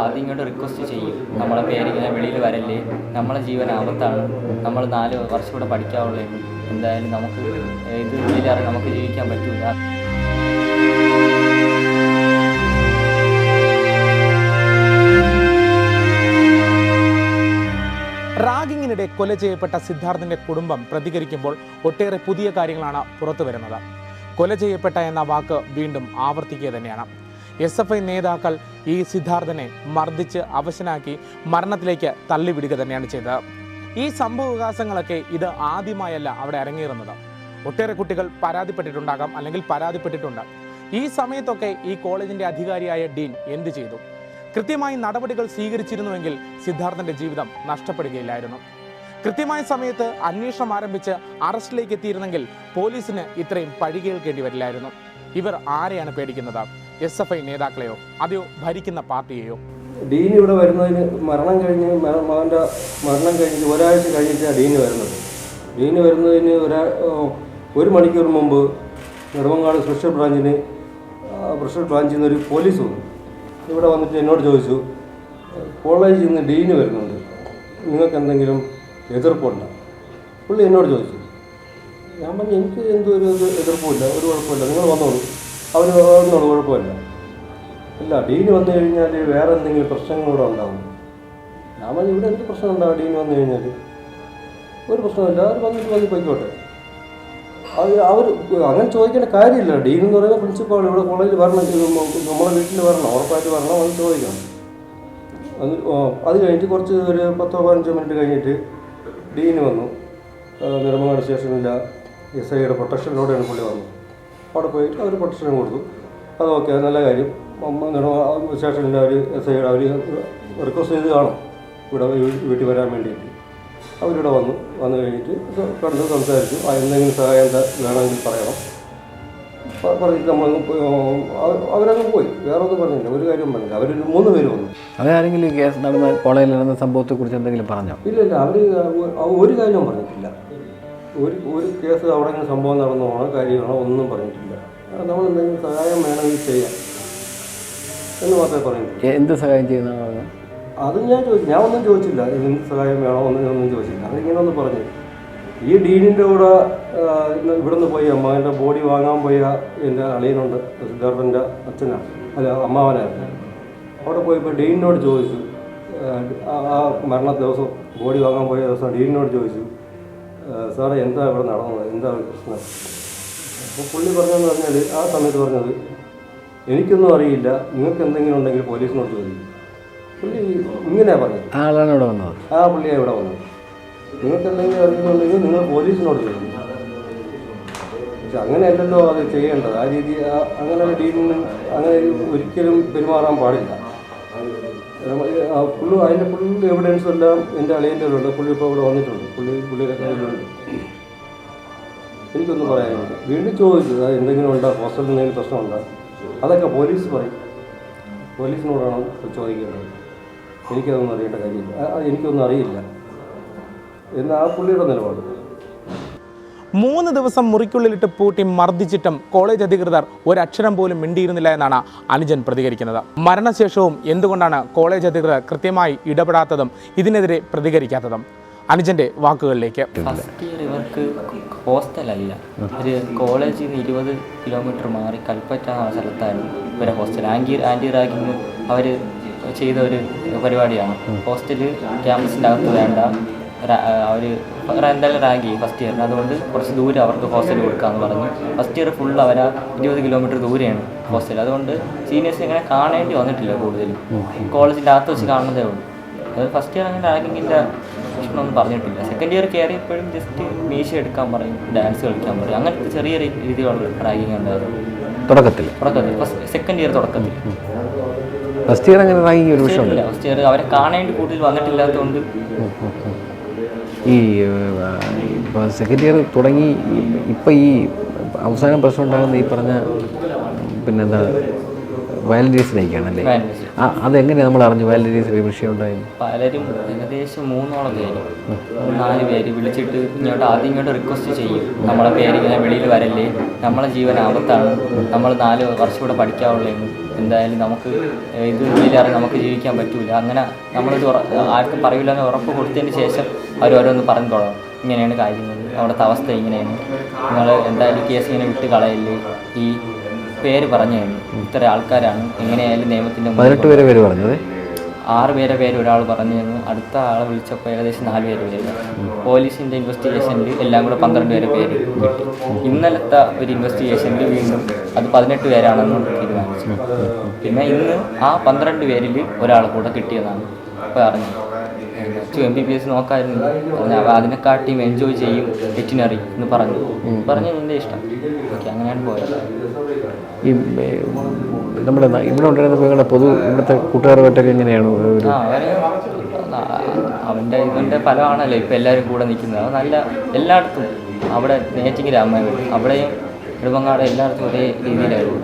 ആദ്യം ഇങ്ങോട്ട് റിക്വസ്റ്റ് ചെയ്യും. നമ്മളെ പേരിങ്ങനെ വെളിയിൽ വരല്ലേ? നമ്മളെ ജീവൻ ആപത്താണ്. നമ്മൾ നാല് വർഷം കൂടെ പഠിക്കാവുള്ളൂ. എന്തായാലും നമുക്ക് ഇത് ഇല്ലാതെ നമുക്ക് ജീവിക്കാൻ പറ്റില്ല റാഗിങ്ങിനിടെ കൊല ചെയ്യപ്പെട്ട സിദ്ധാർത്ഥിന്റെ കുടുംബം പ്രതികരിക്കുമ്പോൾ ഒട്ടേറെ പുതിയ കാര്യങ്ങളാണ് പുറത്തു വരുന്നത് കൊല ചെയ്യപ്പെട്ട എന്ന വാക്ക് വീണ്ടും ആവർത്തിക്കുക തന്നെയാണ്. എസ് എഫ് ഐ നേതാക്കൾ ഈ സിദ്ധാർത്ഥനെ മർദ്ദിച്ച് അവശനാക്കി മരണത്തിലേക്ക് തള്ളിവിടുക തന്നെയാണ് ചെയ്തത്. ഈ സംഭവ വികാസങ്ങളൊക്കെ ഇത് ആദ്യമായല്ല അവിടെ അരങ്ങേറുന്നത്. ഒട്ടേറെ കുട്ടികൾ പരാതിപ്പെട്ടിട്ടുണ്ടാകാം അല്ലെങ്കിൽ പരാതിപ്പെട്ടിട്ടുണ്ട്. ഈ സമയത്തൊക്കെ ഈ കോളേജിന്റെ അധികാരിയായ ഡീൻ എന്ത് ചെയ്തു? കൃത്യമായി നടപടികൾ സ്വീകരിച്ചിരുന്നുവെങ്കിൽ സിദ്ധാർത്ഥന്റെ ജീവിതം നഷ്ടപ്പെടുകയില്ലായിരുന്നു. കൃത്യമായ സമയത്ത് അന്വേഷണം ആരംഭിച്ച് അറസ്റ്റിലേക്ക് എത്തിയിരുന്നെങ്കിൽ പോലീസിന് ഇത്രയും പഴി കേൾക്കേണ്ടി വരില്ലായിരുന്നു. ഇവർ ആരെയാണ് പേടിക്കുന്നത്? എസ് എഫ് ഐ നേതാക്കളെയോ അതെയോ ഭരിക്കുന്ന പാർട്ടിയെയോ? ഡീൻ ഇവിടെ വരുന്നതിന് മരണം കഴിഞ്ഞ് മകന്റെ മരണം കഴിഞ്ഞ് ഒരാഴ്ച കഴിഞ്ഞിട്ടാണ് ഡീന് വരുന്നത്. ഡീന് വരുന്നതിന് ഒരാ ഒരു മണിക്കൂർ മുമ്പ് നെടുമങ്ങാട് സ്പെഷ്യൽ ബ്രാഞ്ചിന് സ്പെഷ്യൽ ബ്രാഞ്ചിൽ നിന്ന് ഒരു പോലീസ് വന്നു. ഇവിടെ വന്നിട്ട് എന്നോട് ചോദിച്ചു കോളേജിൽ നിന്ന് ഡീന് വരുന്നുണ്ട്. നിങ്ങൾക്ക് എന്തെങ്കിലും എതിർപ്പുണ്ടോ? പുള്ളി എന്നോട് ചോദിച്ചു. ഞാൻ പറഞ്ഞു എനിക്ക് എന്തോ ഒരു എതിർപ്പുമില്ല ഒരു കുഴപ്പമില്ല. നിങ്ങൾ വന്നോളൂ. അവർ വന്നോളൂ കുഴപ്പമില്ല. അല്ല ഡീന് വന്നു കഴിഞ്ഞാൽ വേറെ എന്തെങ്കിലും പ്രശ്നങ്ങൾ ഇവിടെ ഉണ്ടാവും. ഞാൻ പറഞ്ഞു ഇവിടെ എന്ത് പ്രശ്നം ഉണ്ടാവും ഡീന് വന്നു കഴിഞ്ഞാൽ ഒരു പ്രശ്നമില്ല അവർ വന്നിട്ട് വന്ന് പോയിക്കോട്ടെ. അത് അവർ അങ്ങനെ ചോദിക്കേണ്ട കാര്യമില്ല. ഡീൻ എന്ന് പറയുന്ന പ്രിൻസിപ്പാൾ ഇവിടെ കോളേജിൽ വരണം നമ്മളെ വീട്ടിൽ വരണം ഉറപ്പായിട്ട് വരണം അത് ചോദിക്കണം. അത് അത് കഴിഞ്ഞിട്ട് കുറച്ച് ഒരു പത്തോ പതിനഞ്ചോ മിനിറ്റ് കഴിഞ്ഞിട്ട് ഡീന് വന്നു. നിർമ്മാണ സ്റ്റേഷനില്ല എസ് ഐയുടെ പ്രൊട്ടക്ഷനിലൂടെയാണ് പുള്ളി വന്നത്. അവിടെ പോയിട്ട് അവർ പ്രൊട്ടക്ഷൻ കൊടുത്തു. അത് ഓക്കെ അത് നല്ല കാര്യം. സ്റ്റേഷനിൽ അവർ എസ് ഐയുടെ അവർ റിക്വസ്റ്റ് ചെയ്ത് കാണും. ഇവിടെ വീട്ടിൽ വരാൻ വേണ്ടിയിട്ട്. അവരിവിടെ വന്നു. വന്നു കഴിഞ്ഞിട്ട് കണ്ട് സംസാരിച്ചു. എന്തെങ്കിലും സഹായം വേണമെങ്കിൽ പറയണം. പറഞ്ഞിട്ട് അവ- അവരങ്ങ് പോയി. വേറെ ഒന്നും പറഞ്ഞില്ല. ഒരു കാര്യം പറഞ്ഞില്ല. മൂന്ന് പേര് വന്നു. അവരാരെങ്കിലും കേസ് നടന്ന കോളേജിൽ നടന്ന സംഭവത്തെക്കുറിച്ച് എന്തെങ്കിലും പറഞ്ഞോ? ഇല്ല ഇല്ല. അവർ ഒരു കാര്യവും പറഞ്ഞിട്ടില്ല. ഒരു ഒരു കേസ് അവിടെ ഇങ്ങനെ സംഭവം നടന്നതാണോ കാര്യമാണോ ഒന്നും പറഞ്ഞിട്ടില്ല. നമ്മൾ എന്തെങ്കിലും സഹായം വേണമെങ്കിൽ ചെയ്യാം എന്ന് മാത്രമേ പറഞ്ഞിട്ടുള്ളൂ എന്ത് സഹായം ചെയ്യുന്ന പറഞ്ഞത് അത് ഞാൻ ചോദിച്ചു ഞാൻ ഒന്നും ചോദിച്ചില്ല. എന്ത് സഹായം വേണോ ഒന്നും ഒന്നും ചോദിച്ചില്ല. അതിങ്ങനെ ഒന്ന് പറഞ്ഞു. ഈ ഡീനിന്റെ കൂടെ ഇവിടുന്ന് പോയി അമ്മാവന്റെ ബോഡി വാങ്ങാൻ പോയ എന്റെ അളിയനുണ്ട് സിദ്ധാർത്ഥന്റെ അച്ഛനാണ് അല്ല അമ്മാവനായിരുന്നു. അവിടെ പോയപ്പോൾ ഡീനിനോട് ചോദിച്ചു ആ, മരണ ദിവസം ബോഡി വാങ്ങാൻ പോയ ദിവസം ഡീനിനോട് ചോദിച്ചു "ആ, സാറേ എന്താ ഇവിടെ നടന്നത്? എന്താ പ്രശ്നം? അപ്പോൾ പുള്ളി പറഞ്ഞതെന്ന് പറഞ്ഞാൽ ആ സമയത്ത് പറഞ്ഞത് എനിക്കൊന്നും അറിയില്ല. നിങ്ങൾക്ക് എന്തെങ്കിലും ഉണ്ടെങ്കിൽ പോലീസിനോട് ചോദിക്കും. പുള്ളി ഇങ്ങനെയാണ് പറഞ്ഞത്. ആളാണ് ഇവിടെ വന്നത്. ആ പുള്ളിയാണ് ഇവിടെ വന്നത്. നിങ്ങൾക്ക് എന്തെങ്കിലും അറിയുന്നുണ്ടെങ്കിൽ നിങ്ങൾ പോലീസിനോട് ചോദിക്കും. പക്ഷെ അങ്ങനെയല്ലല്ലോ അത് ചെയ്യേണ്ടത്. ആ രീതി അങ്ങനെ ഡീലിന് അങ്ങനെ ഒരിക്കലും പെരുമാറാൻ പാടില്ല. പുള്ളി അതിന്റെ ഫുൾ എവിഡൻസ് എല്ലാം എന്റെ അളിയന്റെ ഉണ്ട് പുള്ളി ഇപ്പോൾ ഇവിടെ വന്നിട്ടുണ്ട്. പുള്ളി പുള്ളിയുടെ കയ്യിലുണ്ട്. എനിക്കൊന്നും പറയാനുണ്ട് വീണ്ടും. ചോദിച്ചു "ആ, എന്തെങ്കിലും ഉണ്ടോ? ഹോസ്റ്റലിൽ എന്തെങ്കിലും പ്രശ്നമുണ്ടോ? അതൊക്കെ പോലീസ് പറയും. പോലീസിനോടാണ് ചോദിക്കേണ്ടത് എനിക്കതൊന്നും അറിയേണ്ട കാര്യമില്ല. എനിക്കൊന്നും അറിയില്ല. എന്നാ ആ പുള്ളിയുടെ നിലപാട്? മൂന്ന് ദിവസം മുറിക്കുള്ളിലിട്ട് പൂട്ടി മർദ്ദിച്ചിട്ടും കോളേജ് അധികൃതർ ഒരക്ഷരം പോലും മിണ്ടിയിരുന്നില്ല എന്നാണ് അനുജൻ പ്രതികരിക്കുന്നത്. മരണശേഷവും എന്തുകൊണ്ടാണ് കോളേജ് അധികൃതർ കൃത്യമായി ഇടപെടാത്തതും ഇതിനെതിരെ പ്രതികരിക്കാത്തതും? അനുജന്റെ വാക്കുകളിലേക്ക്. ഇവർക്ക് ഹോസ്റ്റലല്ല. ഒരു കോളേജിൽ നിന്ന് ഇരുപത് കിലോമീറ്റർ മാറി കൽപ്പറ്റ എന്ന സ്ഥലത്താണ് ഇവരെ ഹോസ്റ്റൽ. ആന്റി ആന്റി റാഗിങ് അവർ ചെയ്ത ഒരു പരിപാടിയാണ്. ഹോസ്റ്റൽ ക്യാമ്പസിന്റെ അകത്ത് വേണ്ട അവർ എന്തായാലും റാങ്ക് ചെയ്യും ഫസ്റ്റ് ഇയറിന് അതുകൊണ്ട് കുറച്ച് ദൂരം അവർക്ക് ഹോസ്റ്റൽ കൊടുക്കാമെന്ന് പറഞ്ഞു. ഫസ്റ്റ് ഇയർ ഫുൾ അവർ ഇരുപത് കിലോമീറ്റർ ദൂരെയാണ് ഹോസ്റ്റൽ അതുകൊണ്ട് സീനിയേഴ്സ് ഇങ്ങനെ കാണേണ്ടി വന്നിട്ടില്ല കൂടുതലും. കോളേജിന്റെ അകത്ത് വെച്ച് കാണുന്നതേ ഉള്ളൂ. അത് ഫസ്റ്റ് ഇയർ അങ്ങനെ റാങ്കിങ്ങിന്റെ പ്രശ്നമൊന്നും പറഞ്ഞിട്ടില്ല. സെക്കൻഡ് ഇയർ കയറിയപ്പോഴും ജസ്റ്റ് മീശ എടുക്കാൻ പറയും ഡാൻസ് കളിക്കാൻ പറയും. അങ്ങനത്തെ ചെറിയ രീതിയിലുള്ള റാഗിങ് ഉണ്ടായിരുന്നു തുടക്കത്തിൽ തുടക്കത്തിൽ ഫസ്റ്റ് സെക്കൻഡ് ഇയർ തുടക്കത്തിൽ ഫസ്റ്റ് ഇയർ അങ്ങനെ റാങ്കിങ് ഒരു ഫസ്റ്റ് ഇയർ അവരെ കാണേണ്ടി കൂടുതൽ വന്നിട്ടില്ലാത്തതുകൊണ്ട് ഈ ഇപ്പോൾ സെക്കൻഡ് ഇയർ തുടങ്ങി ഇപ്പം ഈ അവസാനം പ്രശ്നം ഉണ്ടാകുന്ന ഈ പറഞ്ഞ പിന്നെന്താ വയലന്റീസിലേക്കാണല്ലേ അല്ലേ ആ അതെങ്ങനെയാണ് നമ്മൾ അറിഞ്ഞു വയലന്റീസിൽ വിഷയം ഉണ്ടായി പലരും ഏകദേശം മൂന്നോളം പേര് നാല് പേര് വിളിച്ചിട്ട് ഇങ്ങോട്ട് ആദ്യം ഇങ്ങോട്ട് റിക്വസ്റ്റ് ചെയ്യും. നമ്മളെ പേര് ഇങ്ങനെ വെളിയിൽ വരല്ലേ? നമ്മളെ ജീവൻ ആപത്താണ്. നമ്മൾ നാല് വർഷം കൂടെ പഠിക്കാവുള്ളൂ. എന്തായാലും നമുക്ക് ഇത് ഉള്ളിലിറങ്ങി നമുക്ക് ജീവിക്കാൻ പറ്റൂല. അങ്ങനെ നമ്മളിത് ആർക്കും പറയില്ല എന്ന് ഉറപ്പ് കൊടുത്തതിന് ശേഷം അവർ ഓരോന്ന് പറഞ്ഞു തുടങ്ങും. ഇങ്ങനെയാണ് കാര്യങ്ങൾ. അവിടുത്തെ അവസ്ഥ ഇങ്ങനെയാണ്. നിങ്ങൾ എന്തായാലും കേസ് ഇങ്ങനെ വിട്ട് കളയല്ലേ ഈ പേര് പറഞ്ഞു കഴിഞ്ഞു. ഇത്ര ആൾക്കാരാണ്. എങ്ങനെയായാലും നിയമത്തിന്റെ പതിനെട്ട് പേരെ പേര് പറഞ്ഞത്? ആറ് പേരെ പേര് ഒരാൾ പറഞ്ഞു തന്നു. അടുത്ത ആളെ വിളിച്ചപ്പോൾ ഏകദേശം നാല് പേര് പേര് പോലീസിന്റെ ഇൻവെസ്റ്റിഗേഷനിൽ എല്ലാം കൂടെ പന്ത്രണ്ട് പേരെ പേര് കിട്ടി. ഇന്നലത്തെ ഒരു ഇൻവെസ്റ്റിഗേഷനിൽ വീണ്ടും അത് പതിനെട്ട് പേരാണെന്ന് തീരുമാനിച്ചു. പിന്നെ ഇന്ന് ആ പന്ത്രണ്ട് പേരിൽ ഒരാൾ കൂടെ കിട്ടിയതാണ്. അപ്പോൾ two M B B S നോക്കായിരുന്നു. അതിനെക്കാട്ടിയും എൻജോയ് ചെയ്യും വെറ്റിനറി എന്ന് പറഞ്ഞു. പറഞ്ഞു എന്റെ ഇഷ്ടം. ഓക്കെ അങ്ങനെയാണ് പോയത്. ഈ നമ്മുടെ ഇവിടെ ഉണ്ടായിരുന്ന നിങ്ങളുടെ പൊതു ഇവിടുത്തെ കൂട്ടുകാരുമായിട്ടൊക്കെ എങ്ങനെയാണ്? അവന്റെ ഇതിന്റെ ഫലമാണല്ലോ ഇപ്പം എല്ലാവരും കൂടെ നിൽക്കുന്നത്. അത് നല്ല എല്ലായിടത്തും അവിടെ നേറ്റിങ്ങിൽ അമ്മ അവിടെയും നെടുമങ്ങാട് എല്ലായിടത്തും ഒരേ രീതിയിലായിരുന്നു.